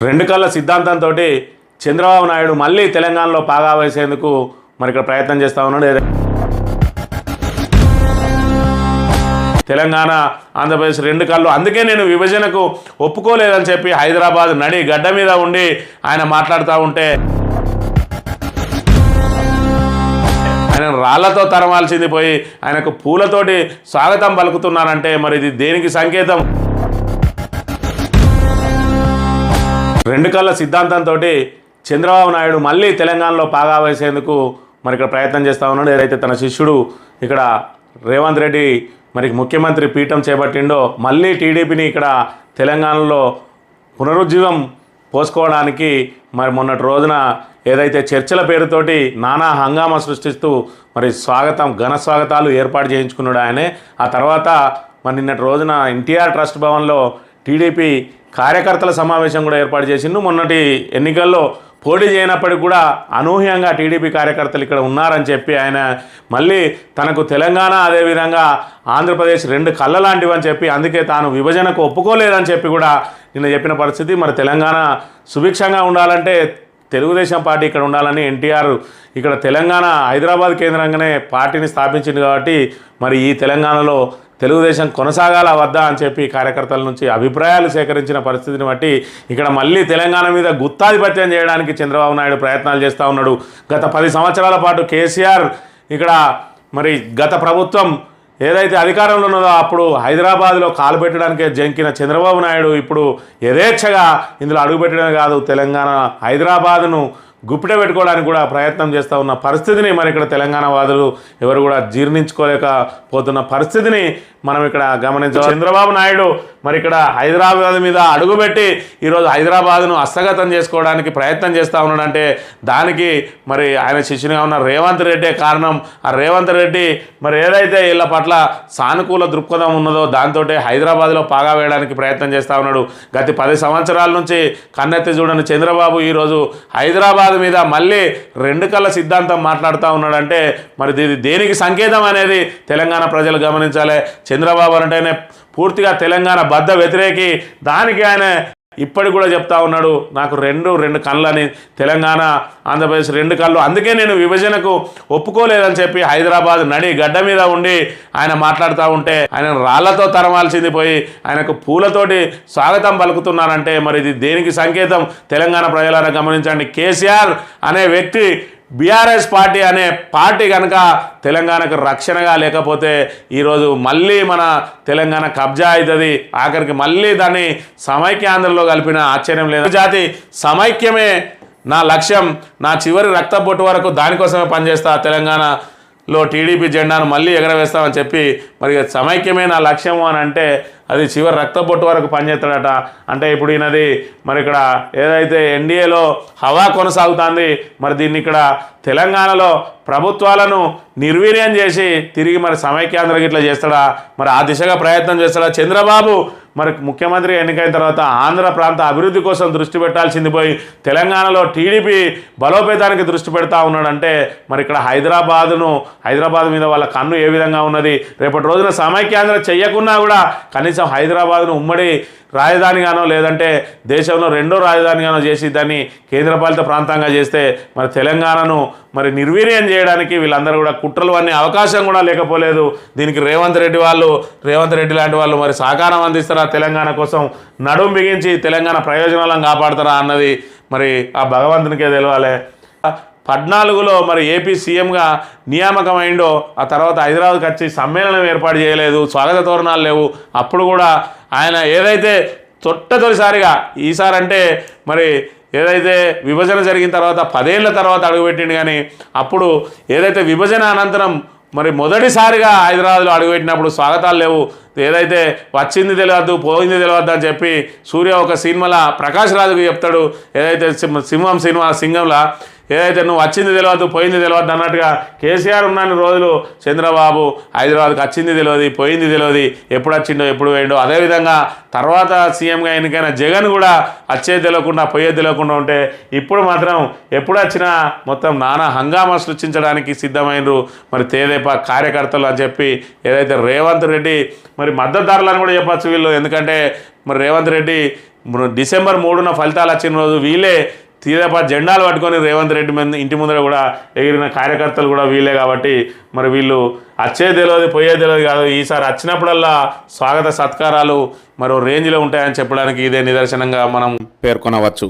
రెండు కళ్ళ సిద్ధాంతంతో చంద్రబాబు నాయుడు మళ్ళీ తెలంగాణలో పాగా వేసేందుకు మరి ఇక్కడ ప్రయత్నం చేస్తా ఉన్నాడు. తెలంగాణ ఆంధ్రప్రదేశ్ రెండు కళ్ళు. అందుకే నేను విభజనకు ఒప్పుకోలేదని చెప్పి హైదరాబాద్ నడి గడ్డ మీద ఉండి ఆయన మాట్లాడుతూ ఉంటే ఆయన రాళ్ళతో తరమాల్సింది పోయి ఆయనకు పూలతోటి స్వాగతం పలుకుతున్నారంటే మరి ఇది దేనికి సంకేతం? రెండు కళ్ళ సిద్ధాంతంతో చంద్రబాబు నాయుడు మళ్ళీ తెలంగాణలో పాగా వేసేందుకు మరి ఇక్కడ ప్రయత్నం చేస్తూ ఉన్నాడు. ఏదైతే తన శిష్యుడు ఇక్కడ రేవంత్ రెడ్డి మరి ముఖ్యమంత్రి పీఠం చేపట్టిండో మళ్ళీ టీడీపీని ఇక్కడ తెలంగాణలో పునరుజ్జీవం పోసుకోవడానికి మరి మొన్నటి రోజున ఏదైతే చర్చల పేరుతోటి నానా హంగామా సృష్టిస్తూ మరి స్వాగతం ఘన స్వాగతాలు ఏర్పాటు చేయించుకున్నాడు ఆయనే. ఆ తర్వాత మరి నిన్నటి రోజున ఎన్టీఆర్ ట్రస్ట్ భవన్లో టీడీపీ కార్యకర్తల సమావేశం కూడా ఏర్పాటు చేసిండు. మొన్నటి ఎన్నికల్లో పోటీ చేయనప్పటికీ కూడా అనూహ్యంగా టీడీపీ కార్యకర్తలు ఇక్కడ ఉన్నారని చెప్పి ఆయన మళ్ళీ తనకు తెలంగాణ అదేవిధంగా ఆంధ్రప్రదేశ్ రెండు కళ్ళ లాంటివని చెప్పి అందుకే తాను విభజనకు ఒప్పుకోలేదని చెప్పి కూడా నిన్న చెప్పిన పరిస్థితి. మరి తెలంగాణ సుభిక్షంగా ఉండాలంటే తెలుగుదేశం పార్టీ ఇక్కడ ఉండాలని ఎన్టీఆర్ ఇక్కడ తెలంగాణ హైదరాబాద్ కేంద్రంగానే పార్టీని స్థాపించింది కాబట్టి మరి ఈ తెలంగాణలో తెలుగుదేశం కొనసాగాల వద్దా అని చెప్పి కార్యకర్తల నుంచి అభిప్రాయాలు సేకరించిన పరిస్థితిని బట్టి ఇక్కడ మళ్ళీ తెలంగాణ మీద గుత్తాధిపత్యం చేయడానికి చంద్రబాబు నాయుడు ప్రయత్నాలు చేస్తూ ఉన్నాడు. గత పది సంవత్సరాల పాటు కేసీఆర్ ఇక్కడ మరి గత ప్రభుత్వం ఏదైతే అధికారంలో ఉన్నదో అప్పుడు హైదరాబాద్లో కాలు పెట్టడానికే జంకిన చంద్రబాబు నాయుడు ఇప్పుడు యథేచ్ఛగా ఇందులో అడుగుపెట్టడమే కాదు తెలంగాణ హైదరాబాద్ను గుప్పిట పెట్టుకోవడానికి కూడా ప్రయత్నం చేస్తూ ఉన్న పరిస్థితిని మరి ఇక్కడ తెలంగాణ వాదులు ఎవరు కూడా జీర్ణించుకోలేకపోతున్న పరిస్థితిని మనం ఇక్కడ గమనించాలి చంద్రబాబు నాయుడు మరి ఇక్కడ హైదరాబాద్ మీద అడుగుపెట్టి ఈరోజు హైదరాబాద్ను హస్తగతం చేసుకోవడానికి ప్రయత్నం చేస్తూ ఉన్నాడంటే దానికి మరి ఆయన శిష్యునిగా ఉన్న రేవంత్ రెడ్డే కారణం. ఆ రేవంత్ రెడ్డి మరి ఏదైతే వీళ్ళ పట్ల సానుకూల దృక్పథం ఉన్నదో దాంతో హైదరాబాద్లో పాగా వేయడానికి ప్రయత్నం చేస్తూ ఉన్నాడు. గత పది సంవత్సరాల నుంచి కన్నెత్తి చూడని చంద్రబాబు ఈరోజు హైదరాబాద్ మీద మళ్ళీ రెండు కళ్ళ సిద్ధాంతం మాట్లాడుతూ ఉన్నాడంటే మరి దేనికి సంకేతం అనేది తెలంగాణ ప్రజలు గమనించాలి. చంద్రబాబు అంటేనే పూర్తిగా తెలంగాణ బద్ద వ్యతిరేకి. దానికి ఆయన ఇప్పటికి కూడా చెప్తా ఉన్నాడు నాకు రెండు రెండు కళ్ళని తెలంగాణ ఆంధ్రప్రదేశ్ రెండు కళ్ళు. అందుకే నేను విభజనకు ఒప్పుకోలేదని చెప్పి హైదరాబాద్ నడి గడ్డ మీద ఉండి ఆయన మాట్లాడుతూ ఉంటే ఆయన రాళ్ళతో తరమాల్సింది పోయి ఆయనకు పూలతోటి స్వాగతం పలుకుతున్నారంటే మరి ఇది దేనికి సంకేతం? తెలంగాణ ప్రజలను గమనించండి. కేసీఆర్ అనే వ్యక్తి బీఆర్ఎస్ పార్టీ అనే పార్టీ కనుక తెలంగాణకు రక్షణగా లేకపోతే ఈరోజు మళ్ళీ మన తెలంగాణ కబ్జా అవుతుంది. ఆఖరికి మళ్ళీ దాన్ని సమైక్యాంధ్రలో కలిపిన ఆశ్చర్యం లేదు. జాతి సమైక్యమే నా లక్ష్యం. నా చివరి రక్తపోటు వరకు దానికోసమే పనిచేస్తా లో టీడీపీ జెండాను మళ్ళీ ఎగరవేస్తామని చెప్పి మరి సమైక్యమే నా లక్ష్యము అని అంటే అది చివరి రక్తపొట్టు వరకు పనిచేస్తాడట. అంటే ఇప్పుడు ఈయనది మరి ఇక్కడ ఏదైతే ఎన్డీఏలో హవా కొనసాగుతుంది మరి దీన్ని ఇక్కడ తెలంగాణలో ప్రభుత్వాలను నిర్వీర్యం చేసి తిరిగి మరి సమైక్యాంధ్ర ఇట్లా చేస్తాడా మరి ఆ దిశగా ప్రయత్నం చేస్తాడా చంద్రబాబు మరి ముఖ్యమంత్రి ఎన్నికైన తర్వాత ఆంధ్ర ప్రాంత అభివృద్ధి కోసం దృష్టి పెట్టాల్సింది పోయి తెలంగాణలో టీడీపీ బలోపేతానికి దృష్టి పెడతా ఉన్నాడంటే మరి ఇక్కడ హైదరాబాదును హైదరాబాద్ మీద వాళ్ళ కన్ను ఏ విధంగా ఉన్నది? రేపటి రోజున సమైక్యాంధ్ర చెయ్యకున్నా కూడా కనీసం హైదరాబాద్ను ఉమ్మడి రాజధానిగానో లేదంటే దేశంలో రెండో రాజధానిగానో చేసి దాన్ని కేంద్రపాలిత ప్రాంతంగా చేస్తే మరి తెలంగాణను మరి నిర్వీర్యం చేయడానికి వీళ్ళందరూ కూడా కుట్రలు అనే అవకాశం కూడా లేకపోలేదు. దీనికి రేవంత్ రెడ్డి వాళ్ళు రేవంత్ రెడ్డి లాంటి వాళ్ళు మరి సహకారం అందిస్తారా? తెలంగాణ కోసం నడుం బిగించి తెలంగాణ ప్రయోజనాలను కాపాడుతారా అన్నది మరి ఆ భగవంతునికే తెలవాలి. పద్నాలుగులో మరి ఏపీ సీఎంగా నియామకమైండో ఆ తర్వాత హైదరాబాద్కి వచ్చి సమ్మేళనం ఏర్పాటు చేయలేదు స్వాగత తోరణాలు లేవు. అప్పుడు కూడా ఆయన ఏదైతే తొట్ట తొలిసారిగా ఈసారి అంటే మరి ఏదైతే విభజన జరిగిన తర్వాత పదేళ్ళ తర్వాత అడుగుపెట్టిండు కానీ అప్పుడు ఏదైతే విభజన అనంతరం మరి మొదటిసారిగా హైదరాబాద్లో అడుగుపెట్టినప్పుడు స్వాగతాలు లేవు. ఏదైతే వచ్చింది తెలియదు పోయింది తెలియదు అని చెప్పి సూర్య ఒక సినిమాల ప్రకాష్ రాజుకు చెప్తాడు. ఏదైతే సింహం సినిమా సింగంలా ఏదైతే నువ్వు వచ్చింది తెలియదు పోయింది తెలియదు అన్నట్టుగా కేసీఆర్ ఉన్నాను రోజులు చంద్రబాబు హైదరాబాద్కి వచ్చింది తెలియదు పోయింది తెలియదు ఎప్పుడు వచ్చిండో ఎప్పుడు పోయిండో అదేవిధంగా తర్వాత సీఎంగా ఎన్నికైన జగన్ కూడా వచ్చేది తెలియకుండా పోయేది తెలియకుండా ఉంటే ఇప్పుడు మాత్రం ఎప్పుడు వచ్చినా మొత్తం నానా హంగామా సృష్టించడానికి సిద్ధమైనరు మరి తేదేపా కార్యకర్తలు అని చెప్పి ఏదైతే రేవంత్ రెడ్డి మరి మద్దతుదారులను కూడా చెప్పచ్చు వీళ్ళు. ఎందుకంటే మరి రేవంత్ రెడ్డి డిసెంబర్ మూడున ఫలితాలు వచ్చిన రోజు వీళ్ళే తీరపా జెండాలు పట్టుకొని రేవంత్ రెడ్డి మీద ఇంటి ముందర కూడా ఎగిరిన కార్యకర్తలు కూడా వీళ్ళే కాబట్టి మరి వీళ్ళు వచ్చే తెలియదు పోయే తెలియదు కాదు. ఈసారి వచ్చినప్పుడల్లా స్వాగత సత్కారాలు మరో రేంజ్లో ఉంటాయని చెప్పడానికి ఇదే నిదర్శనంగా మనం పేర్కొనవచ్చు.